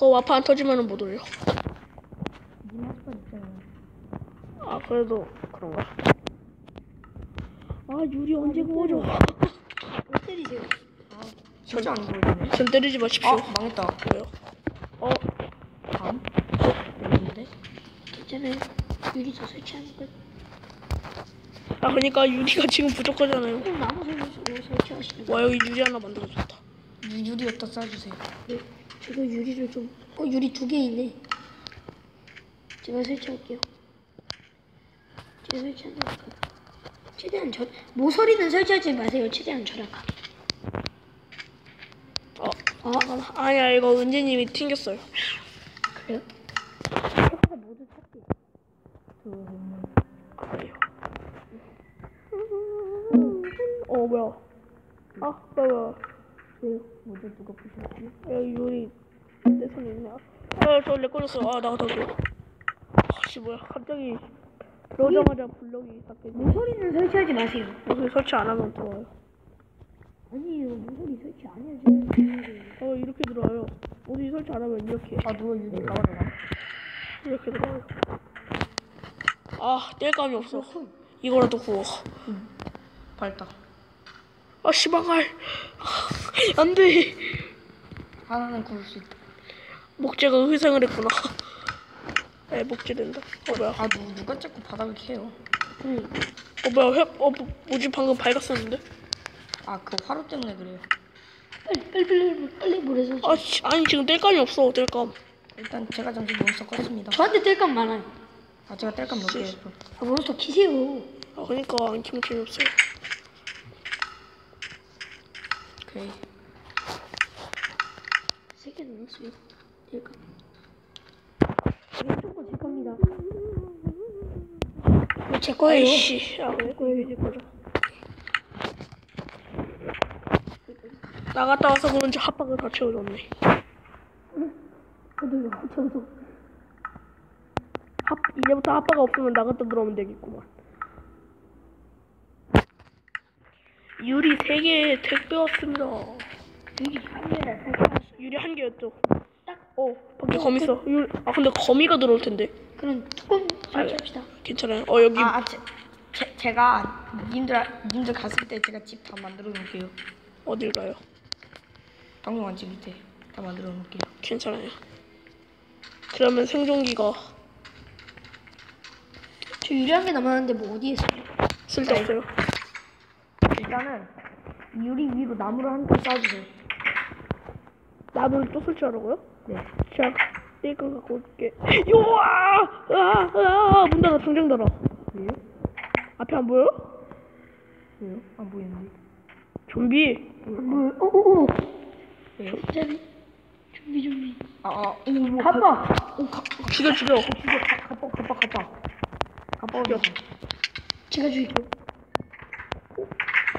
그거 와파 안 터지면은 못 올려. 아 그래도 그런가. 아 유리 언제 구워줘? 왜 때리세요? 아, 진짜 안 보이네. 전 때리지 마십시오. 아, 망했다. 왜요? 어 다음? 있는데? 괜찮아요. 유리 저 설치하는 거. 아 그러니까 유리가 지금 부족하잖아요. 그럼 나무 설치 설치하시는 거. 와 여기 유리 하나 만들어줬다. 유- 유리였다 써주세요. 네. 저도 유리를 좀. 어 유리 두 개 있네. 제가 설치할게요. 제가 설치하는 거. 최대한 절 모서리는 설치하지 마세요. 최대한 절약하게. 어아 아니야 이거 은재님이 튕겼어요. 그래요? 회사가 모두 탔대요. 그래요. 어 뭐야? 아 뭐야? 왜요? 모두 누가 부셨지? 여기 유리 내 손에 있네. 아저내 걸렸어. 아 나가 더줘. 아씨 뭐야? 갑자기 들어오자마자 블럭이 닫게. 모서리는 설치하지 마세요. 여기 설치 안 하면 들어와요. 아니에요. 모서리 설치 안 해야지. 어 이렇게 들어와요. 어디 설치 안 하면 이렇게 아, 누가 유리 나가더라. 이렇게 들어와요. 아 뗄감이 없어. 이거라도 구워. 밝다. 아 씨방알. 안돼. 하나는 구울 수 있다. 목재가 회생을 했구나. 에 목재 된다. 어 뭐야? 아, 누, 누가 자꾸 바닥을 캐요? 응. 어 뭐야? 회, 어 뭐, 뭐지 방금 밝았었는데? 아, 그 화로 때문에 그래요. 빨리 빨리 빨리 빨리 물에 설치. 아 씨, 아니 지금 뗄감이 없어 뗄감. 일단 제가 잠시 몬스터 껐습니다. 저한테 뗄감 많아요. 아, 제가 뗄감 넣을게요. 좀. 아, 몬스터 키세요. 아 그러니까 안 키면 재미없어요. 오케이. 세개 넣었어요. 뗄감. 이게 조금 제 겁니다. 이거 제 거예요. 아이씨. 아 그래? 이게 내 거죠. 나갔다 와서 그런지 합박을 다 채워줬네. 이거 저도 합, 이제부터 합바가 없으면 나갔다 들어오면 되겠구만. 유리 3개 택배 왔습니다. 여기 카메라 설치하시. 유리 한 개였죠. 딱, 어, 밖에 거미 있어. 유, 아, 근데 거미가 들어올 텐데. 그럼 뚜껑 설치합시다. 괜찮아요. 어, 여기. 아, 아 제, 제, 제가 님들, 님들 갔을 때 제가 집 다 만들어 놓을게요. 어딜 가요? 방송한 집 밑에 다 만들어 놓을게요. 괜찮아요. 그러면 생존기가 저 유리 한 개 남았는데 뭐 어디에 있어요? 쓸데없어요. 일단은 유리 위로 나무를 한 개 쌓아주세요. 나무를 또 설치하라고요? 네. 자, 떼건 갖고 올게. 요아! 아, 아, 문 닫아, 당장 닫아. 왜요? 앞에 안 보여? 왜요? 안 보이는데. 좀비. 뭐? 오오 오. 왜요? 준비 준비 준비. 아, 아, 오, 뭐, 가빠. 오, 가, 죽여, 죽여. 가빠, 가빠, 가빠. 가빠 어디 죽여. 제가 죽일게요.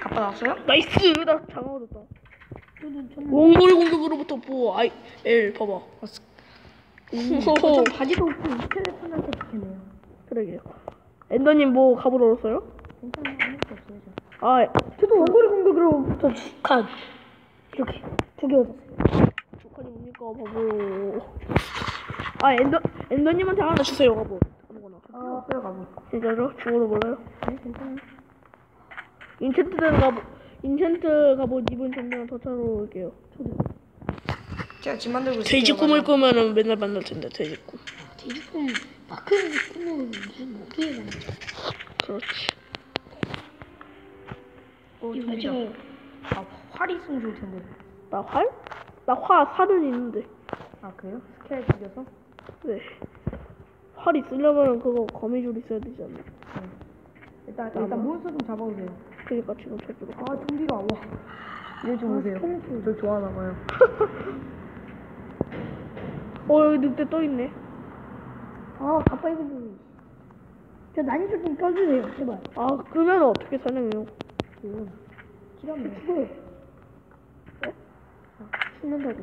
가빠 나왔어요? 나이스! 나 장어 얻었다. 원거리 공격으로부터 보호. 아이, 엘, 봐봐. 어, 스- 호호. 전 바지도 없고 스켈레톤한테 죽겠네요. 그러게요. 엔더님 뭐 갑을 얻었어요? 괜찮아요. 아무것도 없어요, 저. 아, 저도 원거리 공격으로부터 칸 이렇게 두 개 얻었어요. 조카님 뭡니까, 바보. 아, 엔더, 엔더님한테 하나 주세요, 바보. 아무거나. 아, 없어요, 가보. 진짜로? 죽어도 몰라요? 네, 괜찮아요. 인챈트 된 갑옷, 인챈트 갑옷 입은 정도는 더 차로 올게요. 제가 집 만들고 있어요. 돼지 꿈을 꾸면은 맨날 만날 텐데, 돼지 꿈. 돼지꿈 마크 꿈은 무슨 모두에 만나죠. 그렇지. 어, 이거. 맞아요. 아, 활이 있으면 좋을 텐데. 나 활? 나 화, 살은 있는데. 아, 그래요? 스켈 죽여서? 네. 활 있으려면 그거 거미줄 있어야 되지 않나? 일단, 일단 몬스터 좀 잡아오세요. 그니까 지금 저쪽으로. 아, 좀비가, 와. 이래 좀 오세요. 저 좋아하나 봐요. 어, 여기 늑대 또 있네. 아 가빠 입은 놈이. 저 난이도 좀 껴주세요 제발. 아, 끄면 어떻게 사냥해요? 지라면 죽어요. 네? 죽는다고.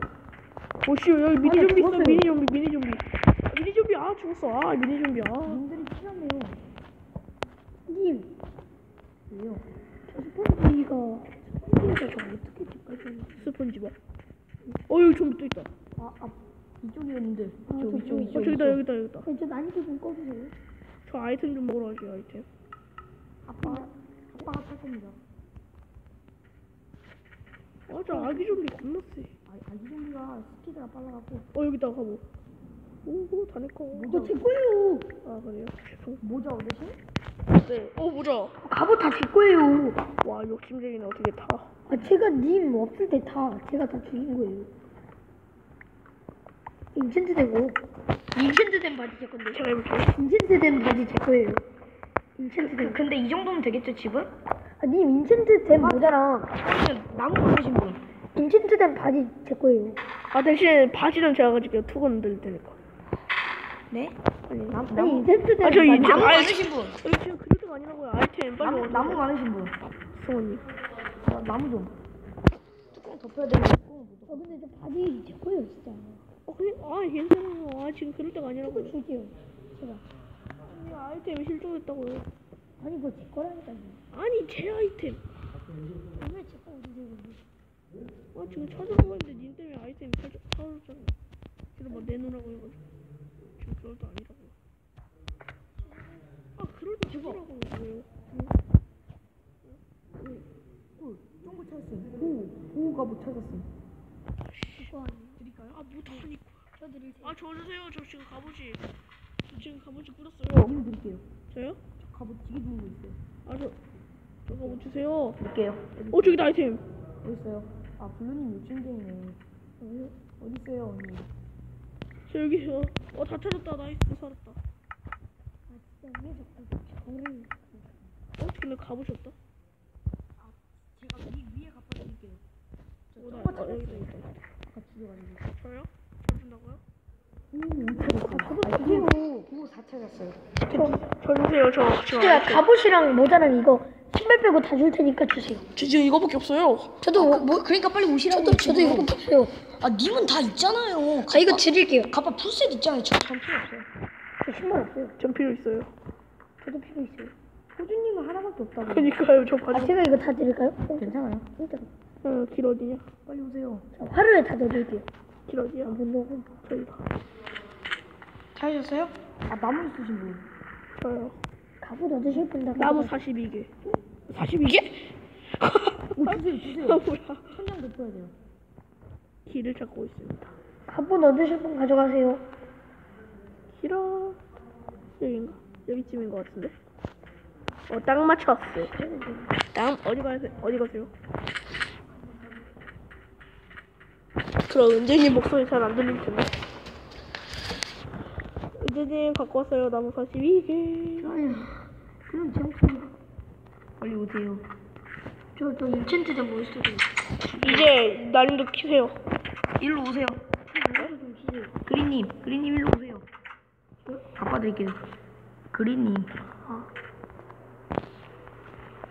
오씨, 여기 미니 아니, 좀비 있어, 죽었어요. 미니 좀비, 미니 좀비. 아, 미니 좀비, 아, 죽었어. 아, 미니 좀비, 아. 님들이 치라며요. 님, 왜요? 저 스펀지가 스펀지에서 저 어떻게 집까지 스펀지밥. 어, 여기 좀비 또 있다. 아, 아. 있어요, 님들. 아, 저기, 저, 저기, 저기, 어 저기다 여기다 여기다. 네, 저 난이도 좀 꺼주세요. 저 아이템 좀 먹으러 가세요 아이템. 아빠, 아빠가 탈 겁니다. 아저 아기 좀비 겁나 세. 아, 아기 좀비가 스피드가 빨라갖고 어 여기다 가보. 오 다내 거. 이거 제 거예요. 아 그래요? 모자 어르신? 네. 어 모자. 갑옷 다 제 거예요. 와 욕심쟁이네 어떻게 타. 아, 제가 님 없을 때 다 제가 다 죽인 거예요. 인챈트 되고 인챈트 된 바지 제 건데 제가 해볼게요. 인챈트 된 바지 제 거예요. 인챈트 된. 근데 이 정도면 되겠죠, 집은? 아, 님 인챈트 된 모자랑 그러면 나무 많으신 분. 인챈트 된 바지 제 거예요. 아 대신 바지는 제가 가질게요. 투건 들 테니까. 네? 아니. 나, 아니 나무, 된 아, 저 바지. 이- 나무 아이, 많으신 분. 여기 지금 그럴 때가 아니라고요. 아이템 빨리 나무. 나무 많으신 분. 승원님. 어, 나무 좀. 뚜껑 덮여야 되는 뚜껑 못아 근데 저 바지 제 거예요 진짜. 어 그냥 아 괜찮아요. 아 지금 그럴 때가 아니라고요. 이거 줄게요. 제가. 이 아이템이 실종했다고요. 아니 이거 제 거라니까요. 아니 제 아이템. 왜제 거 어디세요? 근데? 아 지금 했는데 님 때문에 아이템 찾아, 찾았잖아. 그래서 뭐 내놓으라고 해가지고. 지금 그럴 때 아니라고요. 아 그럴 때 죽으라고 왜요? 꿀. 쫑구 찾았어요. 고. 고가 못 찾았어요. 그거 아니에요. 드릴까요? 아 못하니까. 저 드릴게요. 아저 주세요. 저 지금 갑옷이. 저 지금 갑옷이 꿇었어요. 님 드릴게요. 저요? 저 갑옷 되게 좋은 거 있어요. 아 저. 저 갑옷 주세요. 드릴게요. 어 저기다 아이템. 어디 있어요? 아, 블루님 욕심쟁이네. 어디 있어요, 언니? 저 여기요. 어다 찾았다. 나이스 살았다. 아 진짜 왜 자꾸 저를 어 근데 갑옷이 없다. 제가 위, 위에 갖다 드릴게요. 어, 나, 어, 여기다 있다. 아까 죽여가지고. 저요? 저 준다고요? 아, 그거, 그거 다 찾았어요. 저 주세요. 저. 저 진짜 갑옷이랑 모자랑 이거 신발 빼고 다 줄 테니까 주세요. 저 지금 이거밖에 없어요. 저도 뭐, 그러니까 빨리 오시라고. 저도 저도. 이거밖에 없어요. 아, 님은 다 있잖아요. 아 이거 드릴게요. 가빠 풀셋 있잖아요. 저, 전 필요 없어요. 저 신발 없어요. 전 필요 있어요. 저도 필요 있어요. 호주님은 하나밖에 없다고. 그니까요. 저아 가지고. 제가 이거 다 드릴까요? 어, 괜찮아요. 진짜. 어, 길 어디냐? 빨리 오세요. 자, 화를 다 넣어드릴게요. 길 어디야? 아, 물론 저희가. 찾으셨어요? 아, 나무 있으신 분. 저요. 갑옷 얻으실 분다. 나무 42개. 42개? 오, 주세요, 주세요. 아, 뭐야. 천장 덮어야 돼요. 길을 찾고 있습니다. 갑옷 얻으실 분 가져가세요. 길어. 여긴가? 여기쯤인 것 같은데? 어, 딱 맞췄어요. 다음, 어디 가세요? 어디 가세요? 그럼 은재님 목소리 잘 안 들릴 텐데. 은재님 갖고 왔어요. 나무 42개. 아유, 그럼 제 목소리. 빨리 오세요. 저또 인챈트 좀 멋있어 좀. 이제 난이도 키세요. 일로 오세요. 그린님, 그린님 일로 오세요. 바꿔드릴게요. 그린님. 아,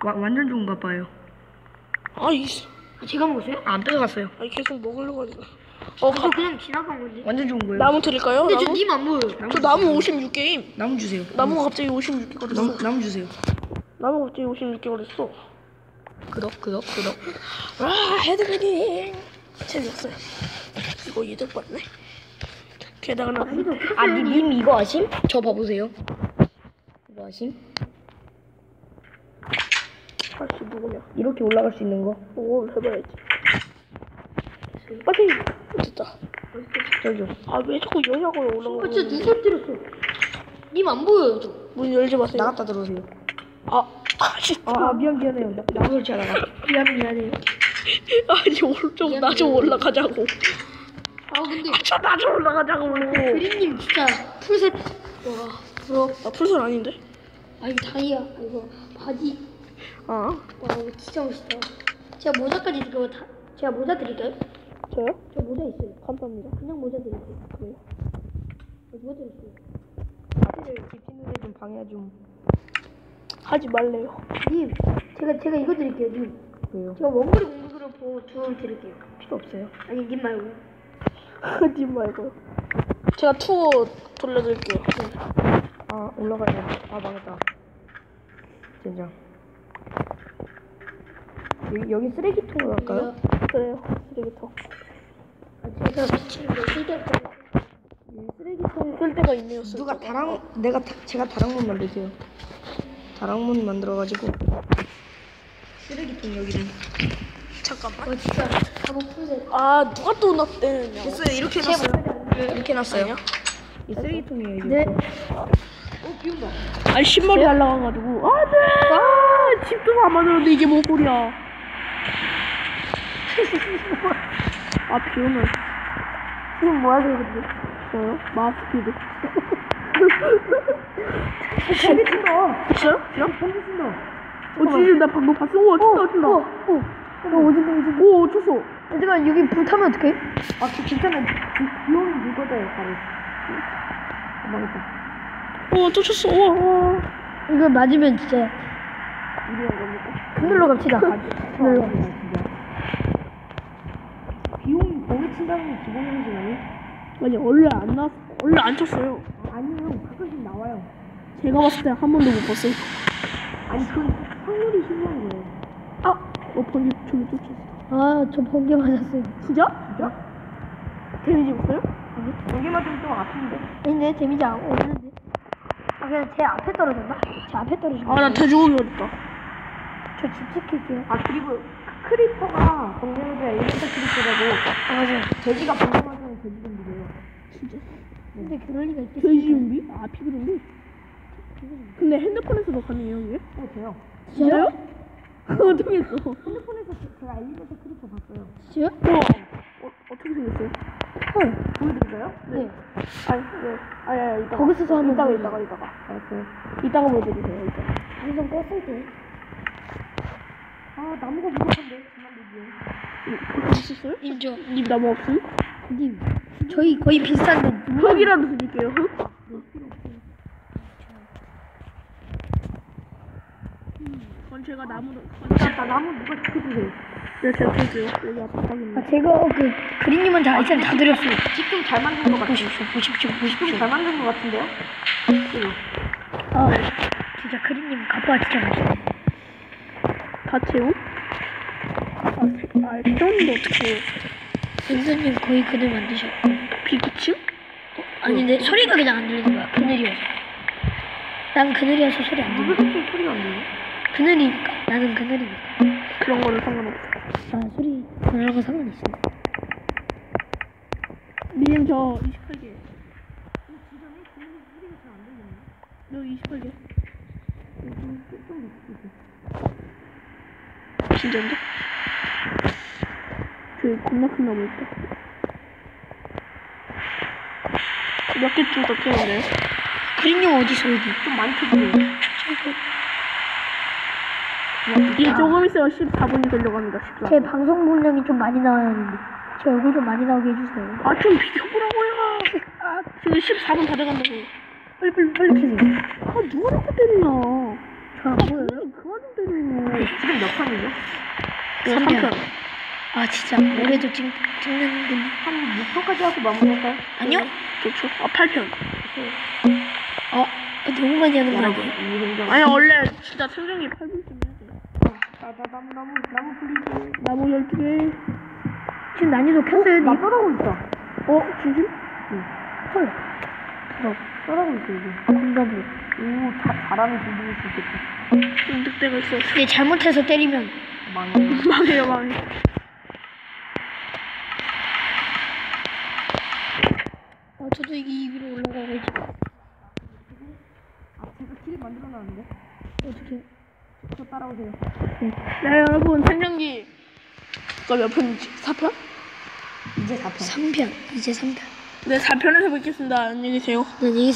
와, 완전 좋은 가빠요. 아이, 제가 먹었어요? 안 뺏어갔어요. 아니 계속 먹으려고 하니까. 어, 저 가, 그냥 지나간 건데. 완전 좋은 거예요. 나무 드릴까요? 근데 저 나무? 님안 보여요. 저 나무 56개임. 나무 주세요. 나무가 갑자기 56개가 됐어. 나무, 나무 주세요. 나무가 갑자기 56개가 됐어. 그덕, 그덕, 그덕. 아, 헤드뱅잉. 재미없어요. 이거 이득 봤네. 게다가 나 아, 니, 님 이거 아심? 저 봐보세요. 이거 아심? 다시 누구냐? 이렇게 올라갈 수 있는 거. 오, 해봐야지. 빨리. 됐다. 저기요. 아, 왜 자꾸 여냐고요, 어, 올라가고. 진짜 누가 때렸어? 님 안 보여요, 저. 문 열지 마세요. 나갔다 들어오세요. 아, 아, 진짜. 아, 아 미안, 미안해요. 나, 나무 설치하다가. 미안, 미안해요. 아니, 오른쪽 나 좀 올라가자고. 아, 근데 저나좀 올라가자고. 그린님 진짜 풀셋. 와, 부럽. 아, 풀선 아닌데? 아, 이거 다이아. 아, 이거 바지. 아, 와, 이거 진짜 멋있다. 제가 모자까지 드릴까요? 다, 제가 모자 드릴까요? 저요? 저 모자 있어요. 감사합니다. 그냥 모자 드릴게요. 그래요. 저 모자 있어요. 앞에 집히는데 좀 방해 좀. 하지 말래요. 님, 제가 제가 이거 드릴게요, 님. 왜요? 제가 원거리 공격으로 두원 드릴게요. 필요 없어요. 아니, 님 말고. 님 말고요. 제가 투어 돌려드릴게요. 아, 올라가야 돼. 아, 망했다. 젠장. 여기, 여기 쓰레기통으로 갈까요? 그래요. 쓰레기통. 아, 제가 미치는 거 실력 쓸 때가 있네요. 쓸 누가. 다랑 내가 다, 제가 다랑문 만들게요. 다랑문 만들어가지고 쓰레기통 여기를 잠깐만. 어 진짜 한번 푸세요. 아 누가 또 놨대냐. 됐어요 이렇게 놨어요. 이렇게 놨어요. 이 쓰레기통이에요. 이게. 네. 어 비운다. 아니 신발이 날라가가지고 안돼. 아 집도 다 만들었는데 이게 뭔 소리야. 아 비오네. 지금 뭐 하세요 근데? 저요? 마스피드. 재미 친다. 진짜요? 진짜? 재미 친다. 어 진짜 나 방금 봤어. 우와 친다 친다. 어, 어. 어, 어딘데, 어딘데? 오 어쩌어. 잠깐 여기 불 타면 어떡해? 아저 진짜는 비오는 물거져요 바로. 아, 망했다. 어 쫓았어. 우와. 우와. 이거 맞으면 진짜 이리온 겁니까? 그늘로 갑시다. 그늘로. 아, 게 기본이지 아니? 아니 원래 안 나. 원래 안 쳤어요. 아니요 가끔씩 나와요. 제가 봤을 때 한 번도 못 봤어요. 아니 그 확률이 신기한 거예요. 아, 어 번개 저기 쫓았어. 아, 저 번개 맞았어요. 진짜? 진짜? 데미지 없어요? 여기 맞으면 좀 아픈데. 아닌데 데미지 안 오는데. 아, 그냥 제 앞에 떨어졌나? 제 앞에 떨어졌나? 아 나 돼지고기 어딨다. 저집 지킬게요. 아 그리고 크리퍼가 번개마저 엘리베이터 크리퍼라고 아, 맞아요. 돼지가 맞으면 돼지 좀비래요. 진짜? 근데 그럴 리가 있겠어. 돼지 좀비? 아 피그 좀비? 근데 핸드폰에서도 가능해요 이게? 어 돼요. 진짜요? 어떻게 했어? 핸드폰에서 제- 제가 엘리베이터 크리퍼 봤어요. 진짜요? 우와 어, 어떻게 생겼어요? 헐. 보여드릴까요? 네. 아니 네 아니 아니 이따가 거기서도 한번 이따가. 이따가 이따가 알았어요. 이따가 보여드리세요 이따가 방송 껐을 때. 아 나무가. 그거 있었어요? 인정. 님 나무 없음? 님, 저희 거의 비슷한데. 흙이라도 드릴게요 흙? 음, 그건 제가 나무를 나, 나 나무 누가 지켜주세요. 네 제가 드릴게요 여기 앞에 딱 있네 아, 제가 그 그린님은 다 아이템 다 드렸어요. 집좀잘 만든 것 같아요. 보십시오, 보십시오, 보십시오. 좀잘 만든 것 같은데요? 그죠? 아, 진짜 그린님 갑바 진짜 멋있네. 다 채움? 아, 세- 아 채웠는데 어떻게 해요? 은서님 거의 그늘 만드셨고. 비구침? 아닌데 소리가 그냥 안 들리는 거야. 그늘이어서. 난 그늘이어서 소리 안 들려. 소리 소리가 안 들려? 그늘이니까. 나는 그늘이니까. 그런 거는 상관없어 아 소리 그런 거 상관 있어. 님저 28개 여기 28개 진짜인데? 저기 겁나 큰 나무 있다 몇 개쯤 더 채웠네 그린님 어디 있어 여기? 좀 쳐주세요. 이제 조금 있으면 14분이 되려고 합니다 14분 제 방송 분량이 좀 많이 나와야 하는데 제 얼굴 좀 많이 나오게 해주세요. 아 좀 비켜보라고요 아 지금 14분 다 돼간다고 빨리 빨리 빨리 켜세요. 아 누가 자꾸 때리냐 잘 안 보여요? 때리네 지금 몇 판이죠? 이거 삼 편. 3편 아 진짜 올해도 찍, 찍는 분한 6편까지 하고 마무리할까요? 아니요? 좋죠 아 8편 어 너무 많이 하는 거 아니에요? 아니 원래 진짜 생존기 8분쯤 해야 돼 나, 나, 나무, 나무, 나무 플리즈. 나무 12개 지금 난이도 켰어요 나 님? 떠나고 있어. 어? 진심? 헐. 부럽. 떠나고 있어, 이제. 공감부. 오, 자, 잘하는 분들일 수 있겠다. 좀 늑대가 있어 근데 잘못해서 때리면 망해요. 망해요 망해 어 저도 이 위로 올라가고 있어. 아, 제가 길을 만들어 놨는데. 어떻게? 그저 따라오세요. 네 여러분 생존기 이거 몇 편이지? 4편? 이제 4편. 3편 이제 3편. 네 4편에서 뵙겠습니다 안녕히 계세요 난 이게